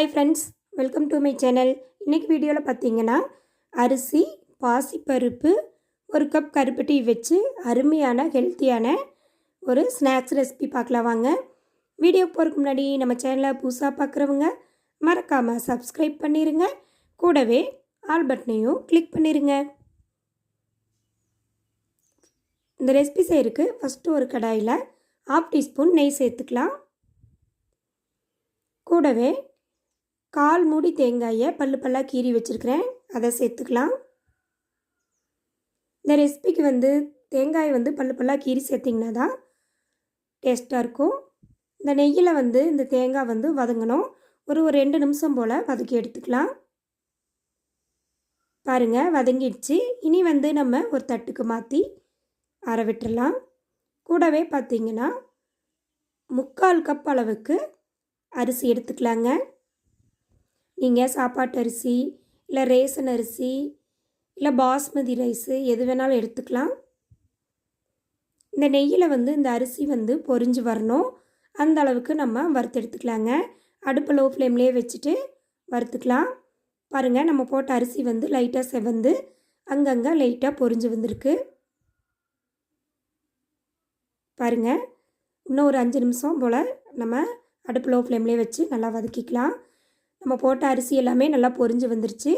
Hi friends welcome to my channel இன்றைக்கி வீடியோவில் பார்த்தீங்கன்னா அரிசி பாசிப்பருப்பு ஒரு கப் கருப்பட்டி வச்சு அருமையான ஹெல்த்தியான ஒரு ஸ்நாக்ஸ் ரெசிபி பார்க்கலாம் வாங்க. வீடியோ போகிறதுக்கு முன்னாடி நம்ம சேனலை புதுசாக பார்க்குறவங்க மறக்காமல் சப்ஸ்கிரைப் பண்ணிடுங்க கூடவே ஆல் பட்டனையும் கிளிக் பண்ணிடுங்க இந்த ரெசிபி செய்கிறதுக்கு ஃபஸ்ட்டு ஒரு கடாயில் ஹாஃப் டீஸ்பூன் நெய் சேர்த்துக்கலாம். கூடவே கால் மூடி தேங்காயை பல்லு பல்லாக கீறி வச்சுருக்கிறேன். அதை சேர்த்துக்கலாம். இந்த ரெசிபிக்கு வந்து தேங்காயை வந்து பல்லு பல்லாக கீறி சேர்த்திங்கன்னா தான் டேஸ்ட்டாக இருக்கும். இந்த நெய்யில் வந்து இந்த தேங்காய் வந்து வதங்கணும். ஒரு ஒரு ரெண்டு நிமிஷம் போல் வதக்கி எடுத்துக்கலாம். பாருங்கள் வதங்கிடுச்சு. இனி வந்து நம்ம ஒரு தட்டுக்கு மாற்றி அரை கூடவே பார்த்திங்கன்னா முக்கால் கப் அளவுக்கு அரிசி எடுத்துக்கலாங்க. நீங்கள் சாப்பாட்டு அரிசி இல்லை ரேசன் அரிசி இல்லை பாஸ்மதி ரைஸு எது வேணாலும் எடுத்துக்கலாம். இந்த நெய்யில் வந்து இந்த அரிசி வந்து பொரிஞ்சு வரணும். அந்த அளவுக்கு நம்ம வறுத்து எடுத்துக்கலாங்க. அடுப்பு லோ ஃப்ளேம்லேயே வச்சுட்டு வறுத்துக்கலாம். பாருங்கள் நம்ம போட்ட அரிசி வந்து லைட்டாக செவந்து அங்கங்கே லைட்டாக பொரிஞ்சு வந்திருக்கு. பாருங்கள் இன்னும் ஒரு அஞ்சு நிமிஷம் போல் நம்ம அடுப்பு லோ ஃப்ளேம்லேயே வச்சு நல்லா வதக்கிக்கலாம். நம்ம போட்ட அரிசி எல்லாமே நல்லா பொரிஞ்சு வந்துருச்சு.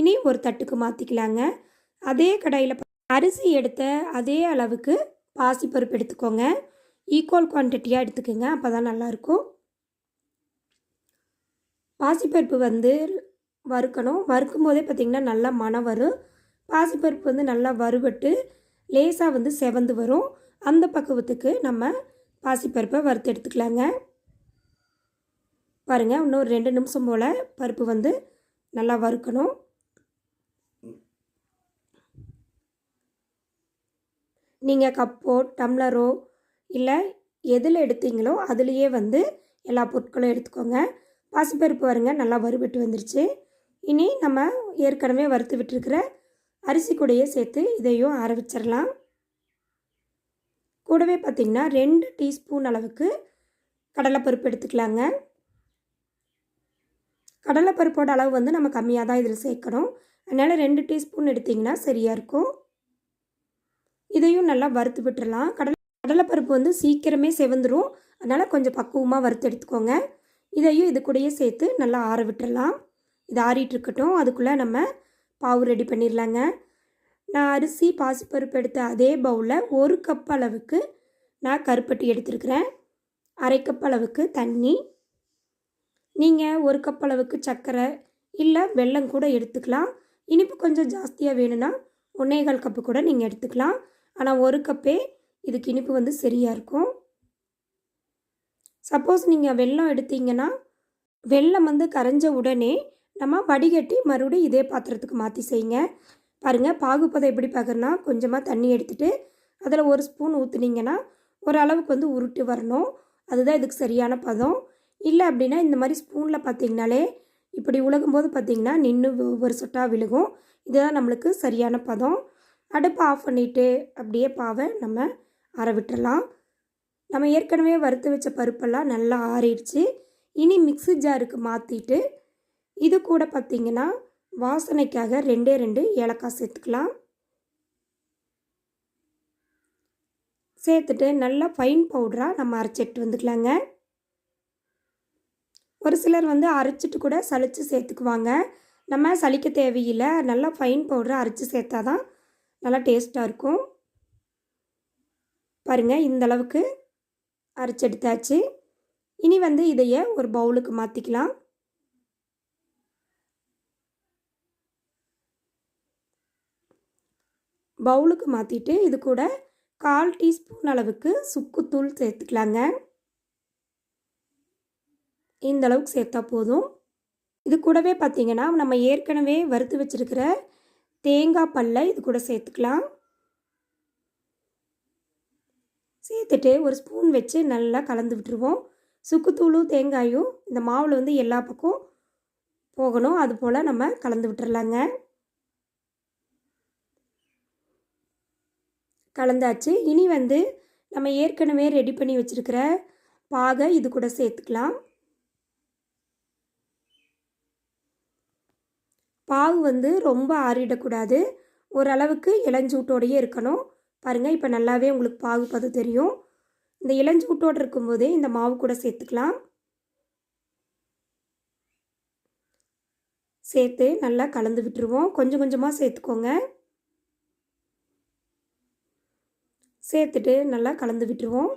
இனி ஒரு தட்டுக்கு மாற்றிக்கலாங்க அதே கடாயில் அரிசி எடுத்த அதே அளவுக்கு பாசிப்பருப்பு எடுத்துக்கோங்க. ஈக்குவல் குவான்டிட்டியாக எடுத்துக்கோங்க அப்போ தான் நல்லாயிருக்கும். பாசிப்பருப்பு வந்து வறுக்கணும். வறுக்கும் போதே பார்த்திங்கன்னா நல்லா மனம் வரும். பாசிப்பருப்பு வந்து நல்லா வறுபட்டு லேசாக வந்து செவந்து வரும். அந்த பக்குவத்துக்கு நம்ம பாசிப்பருப்பை வறுத்து எடுத்துக்கலாங்க. பாருங்கள் இன்னும் ஒரு ரெண்டு நிமிஷம் போல் பருப்பு வந்து நல்லா வறுக்கணும். நீங்கள் கப்போ டம்ளரோ இல்லை எதில் எடுத்தீங்களோ அதுலேயே வந்து எல்லா பொருட்களும் எடுத்துக்கோங்க. பாசிப்பருப்பு வருங்க நல்லா வறுபட்டு வந்துருச்சு. இனி நம்ம ஏற்கனவே வறுத்து விட்டுருக்கிற அரிசி கூடையே சேர்த்து இதையும் ஆற வச்சிடலாம் கூடவே பார்த்திங்கன்னா ரெண்டு டீஸ்பூன் அளவுக்கு கடலைப்பருப்பு எடுத்துக்கலாங்க. கடலைப்பருப்போட அளவு வந்து நம்ம கம்மியாக தான் இதில் சேர்க்கணும். அதனால் ரெண்டு டீஸ்பூன் எடுத்திங்கன்னா சரியாக இருக்கும். இதையும் நல்லா வறுத்து விட்டுறலாம். கடலை கடலைப்பருப்பு வந்து சீக்கிரமே செவந்துடும் அதனால் கொஞ்சம் பக்குவமாக வறுத்து எடுத்துக்கோங்க. இதையும் இது கூடயே சேர்த்து நல்லா ஆற விட்டுறலாம். இது ஆறிட்டு இருக்கட்டும். அதுக்குள்ளே நம்ம பாவு ரெடி பண்ணிடலாங்க நான் அரிசி பாசிப்பருப்பு எடுத்த அதே பவுலில் ஒரு கப் அளவுக்கு நான் கருப்பட்டி எடுத்துருக்கிறேன். அரை கப் அளவுக்கு தண்ணி. நீங்கள் ஒரு கப் அளவுக்கு சர்க்கரை இல்லை வெல்லம் கூட எடுத்துக்கலாம். இனிப்பு கொஞ்சம் ஜாஸ்தியாக வேணும்னா ஒன்றேகால் கப்பு கூட நீங்கள் எடுத்துக்கலாம். ஆனால் ஒரு கப்பே இதுக்கு இனிப்பு வந்து சரியாக இருக்கும். சப்போஸ் நீங்கள் வெல்லம் எடுத்தீங்கன்னா வெல்லம் வந்து கரைஞ்ச உடனே நம்ம வடிகட்டி மறுபடியும் இதே பாத்திரத்துக்கு மாற்றி செய்யுங்க. பாருங்கள் பாகுப்பதம் எப்படி பார்க்குறனா கொஞ்சமாக தண்ணி எடுத்துகிட்டு அதில் ஒரு ஸ்பூன் ஊற்றுனீங்கன்னா ஓரளவுக்கு வந்து உருட்டு வரணும். அதுதான் இதுக்கு சரியான பதம். இல்லை அப்படின்னா இந்த மாதிரி ஸ்பூனில் பார்த்தீங்கனாலே இப்படி உலகும்போது பார்த்திங்கன்னா நின்று ஒரு சொட்டாக விழுகும். இதுதான் நம்மளுக்கு சரியான பதம். அடுப்பு ஆஃப் பண்ணிவிட்டு அப்படியே பாவை நம்ம அற விட்டுறலாம். நம்ம ஏற்கனவே வறுத்து வச்ச பருப்பெல்லாம் நல்லா ஆறிடுச்சு. இனி மிக்ஸி ஜாருக்கு மாற்றிட்டு இது கூட பார்த்திங்கன்னா வாசனைக்காக ரெண்டே ரெண்டு ஏலக்காய் சேர்த்துக்கலாம். சேர்த்துட்டு நல்லா ஃபைன் பவுடராக நம்ம அரைச்சிட்டு வந்துக்கலாங்க. ஒரு சிலர் வந்து அரைச்சிட்டு கூட சளிச்சு சேர்த்துக்குவாங்க. நம்ம சளிக்க தேவையில்லை. நல்லா ஃபைன் பவுடரை அரைச்சி சேர்த்தா தான் நல்லா டேஸ்ட்டாக இருக்கும். பாருங்கள் இந்தளவுக்கு அரைச்செடுத்தாச்சு இனி வந்து இதையே ஒரு பவுலுக்கு மாற்றிக்கலாம் பவுலுக்கு மாற்றிட்டு இது கூட கால் டீஸ்பூன் அளவுக்கு சுக்குத்தூள் சேர்த்துக்கலாங்க. இந்த அளவுக்கு சேர்த்தா போதும். இது கூடவே பார்த்திங்கன்னா நம்ம ஏற்கனவே வறுத்து வச்சுருக்கிற தேங்காய் பல்லை இது கூட சேர்த்துக்கலாம். சேர்த்துட்டு ஒரு ஸ்பூன் வச்சு நல்லா கலந்து விட்டுருவோம். சுக்குத்தூளும் தேங்காயும் இந்த மாவில் வந்து எல்லா பக்கம் போகணும். அது போல் நம்ம கலந்து விட்டுறலாங்க. கலந்தாச்சு. இனி வந்து நம்ம ஏற்கனவே ரெடி பண்ணி வச்சுருக்கிற பாகை இது கூட சேர்த்துக்கலாம். பாகு வந்து ரொம்ப ஆறிடக்கூடாது. ஓரளவுக்கு இளஞ்சூட்டோடையே இருக்கணும். பாருங்கள் இப்போ நல்லாவே உங்களுக்கு பாகு பதம் தெரியும். இந்த இளஞ்சூட்டோடு இருக்கும்போதே இந்த மாவு கூட சேர்த்துக்கலாம். சேர்த்து நல்லா கலந்து விட்டுருவோம். கொஞ்சம் கொஞ்சமாக சேர்த்துக்கோங்க. சேர்த்துட்டு நல்லா கலந்து விட்டுருவோம்.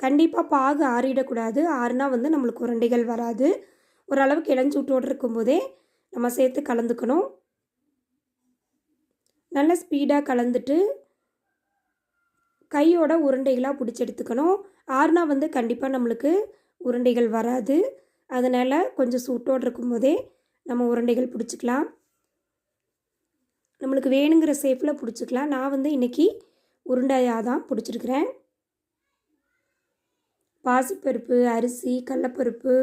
கண்டிப்பாக பாகு ஆறிடக்கூடாது. ஆறுனா வந்து நம்மளுக்கு உருண்டைகள் வராது. ஓரளவுக்கு இளஞ்சூட்டோடு இருக்கும்போதே நம்ம சேர்த்து கலந்துக்கணும். நல்ல ஸ்பீடாக கலந்துட்டு கையோட உருண்டைகளாக பிடிச்சி எடுத்துக்கணும். ஆறுனா வந்து கண்டிப்பாக நம்மளுக்கு உருண்டைகள் வராது. அதனால் கொஞ்சம் சூட்டோடு இருக்கும்போதே நம்ம உருண்டைகள் பிடிச்சிக்கலாம். நம்மளுக்கு வேணுங்கிற சேஃபில் பிடிச்சிக்கலாம். நான் வந்து இன்றைக்கி உருண்டையாக தான் பிடிச்சிருக்கிறேன். பாசிப்பருப்பு அரிசி கடலப்பருப்பு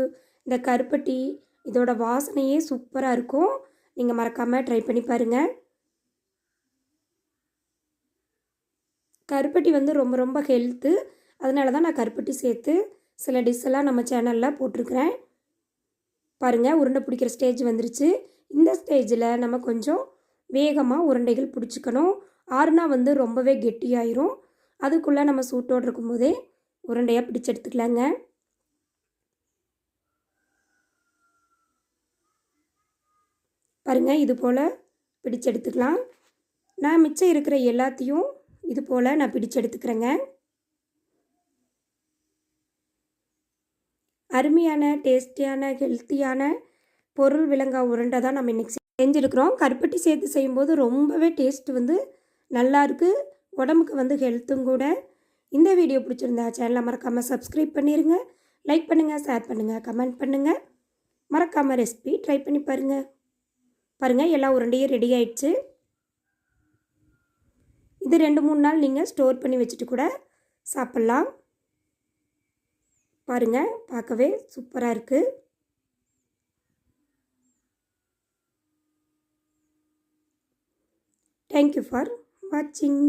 இந்த கருப்பட்டி இதோட வாசனையே சூப்பராக இருக்கும். நீங்கள் மறக்காமல் ட்ரை பண்ணி பாருங்கள் கருப்பட்டி வந்து ரொம்ப ரொம்ப ஹெல்த்து அதனால தான் நான் கருப்பட்டி சேர்த்து சில டிஷ் எல்லாம் நம்ம சேனலில் போட்டிருக்கிறேன். பாருங்கள் உருண்டை பிடிக்கிற ஸ்டேஜ் வந்துருச்சு. இந்த ஸ்டேஜில் நம்ம கொஞ்சம் வேகமாக உருண்டைகள் பிடிச்சிக்கணும். ஆறுனா வந்து ரொம்பவே கெட்டியாயிரும். அதுக்குள்ளே நம்ம சூட்டோடு இருக்கும்போதே உருண்டையாக பிடிச்செடுத்துக்கலாங்க பாருங்கள் இது போல் பிடிச்செடுத்துக்கலாம். நான் மிச்சம் இருக்கிற எல்லாத்தையும் இது போல் நான் பிடிச்செடுத்துக்கிறேங்க. அருமையான டேஸ்டியான ஹெல்த்தியான பொருள் விலங்கா உருண்டை தான் நம்ம இன்றைக்கி செஞ்சுருக்கிறோம். கருப்பட்டி சேர்த்து செய்யும்போது ரொம்பவே டேஸ்ட் வந்து நல்லாயிருக்கு உடம்புக்கு வந்து ஹெல்த்தும் கூட. இந்த வீடியோ பிடிச்சிருந்தா சேனலை மறக்காமல் சப்ஸ்கிரைப் பண்ணிடுங்க லைக் பண்ணுங்கள் ஷேர் பண்ணுங்கள் கமெண்ட் பண்ணுங்கள் மறக்காமல் ரெசிபி ட்ரை பண்ணி பாருங்கள் பாருங்கள் எல்லா உருண்டையும் ரெடி ஆயிடுச்சு. இது ரெண்டு மூணு நாள் நீங்கள் ஸ்டோர் பண்ணி வச்சுட்டு கூட சாப்பிட்லாம். பாருங்கள் பார்க்கவே சூப்பராக இருக்குது தேங்க்யூ ஃபார் வாட்சிங்